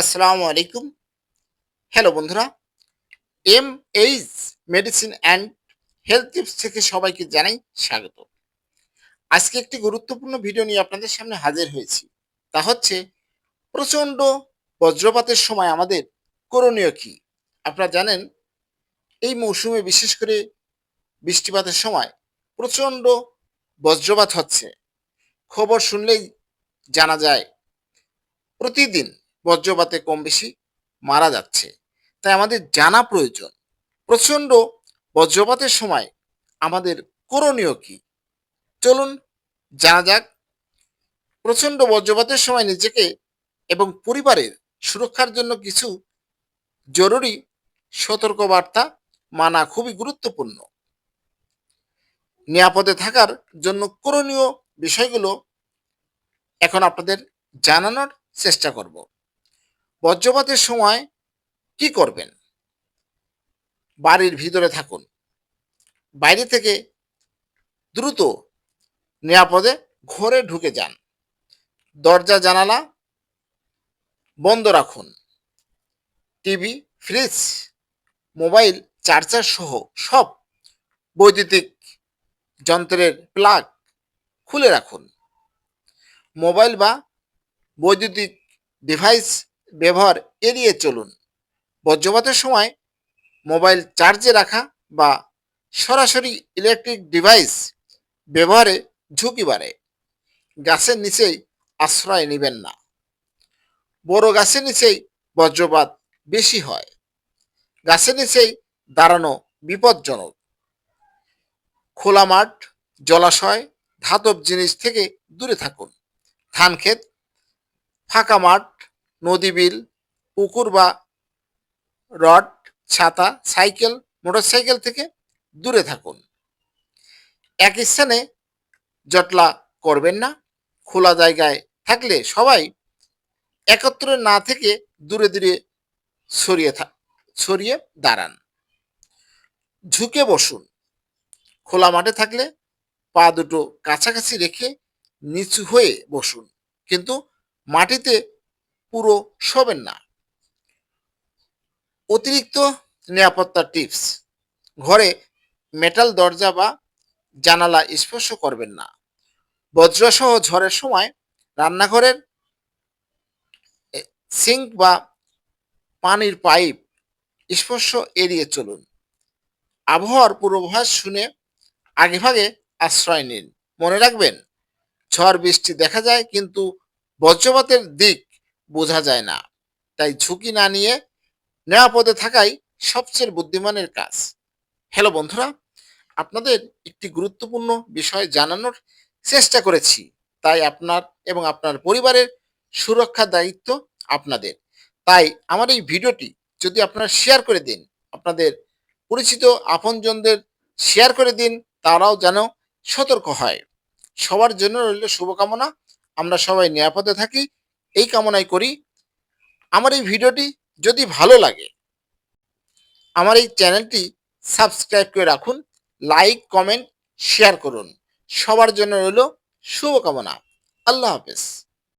আসসালামু আলাইকুম। হ্যালো বন্ধুরা M H medicine and health tips থেকে সবাইকে জানাই স্বাগত। আজকে একটি গুরুত্বপূর্ণ ভিডিও নিয়ে আপনাদের সামনে হাজির হয়েছি। তা হচ্ছে, প্রচণ্ড বজ্রপাতের সময় আমাদের করণীয় কি? আপনারা জানেন, এই মৌসুমে বিশেষ করে বৃষ্টিপাতের সময় প্রচণ্ড বজ্রপাত হচ্ছে। খবর শুনলেই জানা যায়, প্রতিদিন বজ্রপাতে কম বেশি মারা যাচ্ছে। তাই আমাদের জানা প্রয়োজন, প্রচণ্ড বজ্রপাতের সময় আমাদের করণীয় কি? চলুন জানা যাক, প্রচণ্ড বজ্রপাতের সময় নিজেকে এবং পরিবারের সুরক্ষার জন্য কিছু জরুরি সতর্কবার্তা মানা খুবই গুরুত্বপূর্ণ। নিরাপদে থাকার জন্য করণীয় বিষয়গুলো এখন আপনাদের জানানোর চেষ্টা করব। বজ্রপাতের সময় কি করবেন? বাড়ির ভিতরে থাকুন। বাইরে থেকে দ্রুত নিরাপদে ঘরে ঢুকে যান। দরজা, জানালা বন্ধ রাখুন। টিভি, ফ্রিজ, মোবাইল, চার্জার সহ সব বৈদ্যুতিক যন্ত্রের প্লাগ খুলে রাখুন। মোবাইল বা বৈদ্যুতিক ডিভাইস ব্যবহার এড়িয়ে চলুন। বজ্রপাতের সময় মোবাইল চার্জে রাখা বা সরাসরি ইলেকট্রিক ডিভাইস ব্যবহারে ঝুঁকি বাড়ে। গাছের নিচেই আশ্রয় নেবেন না। বড় গাছের নিচেই বজ্রপাত বেশি হয়। গাছের নিচেই দাঁড়ানো বিপজ্জনক। খোলা মাঠ, জলাশয়, ধাতব জিনিস থেকে দূরে থাকুন। ধান ক্ষেত ফাঁকা মাঠ নদী বিল পুকুর বা রড, ছাতা, সাইকেল, মোটরসাইকেল থেকে দূরে থাকুন। এক স্থানে জটলা করবেন না। খোলা জায়গায় থাকলে সবাই একত্রে না থেকে দূরে দূরে ছড়িয়ে ছড়িয়ে দাঁড়ান। ঝুঁকে বসুন। খোলা মাঠে থাকলে পা দুটো কাছাকাছি রেখে নিচু হয়ে বসুন। কিন্তু মাটিতে পুরো শোবেন না। অতিরিক্ত নিরাপত্তা টিপস। ঘরে মেটাল দরজা বা জানালা স্পর্শ করবেন না। বজ্রসহ ঝড়ের সময় রান্নাঘরের সিঙ্ক বা পানির পাইপ স্পর্শ এড়িয়ে চলুন। আবহাওয়ার পূর্বাভাস শুনে আগেভাগে আশ্রয় নিন। মনে রাখবেন, ঝড় বৃষ্টি দেখা যায় কিন্তু বজ্রপাতের দিক বোঝা যায় না। তাই ঝুঁকি না নিয়ে নিরাপদে থাকাই সবচেয়ে বুদ্ধিমানের কাজ। হ্যালো বন্ধুরা, আপনাদের একটি গুরুত্বপূর্ণ বিষয় জানানোর চেষ্টা করেছি। তাই আপনার এবং আপনার পরিবারের সুরক্ষার দায়িত্ব আপনাদের। তাই আমার এই ভিডিওটি যদি আপনারা শেয়ার করে দিন, আপনাদের পরিচিত আপনজনদের শেয়ার করে দিন, তারাও যেন সতর্ক হয়। সবার জন্য রইল শুভকামনা। আমরা সবাই নিরাপদে থাকি। এই কামনাই করি। আমার এই ভিডিওটি যদি ভালো লাগে, আমার এই চ্যানেলটি সাবস্ক্রাইব করে রাখুন, লাইক, কমেন্ট, শেয়ার করুন। সবার জন্য রইল শুভকামনা। আল্লাহ হাফেজ।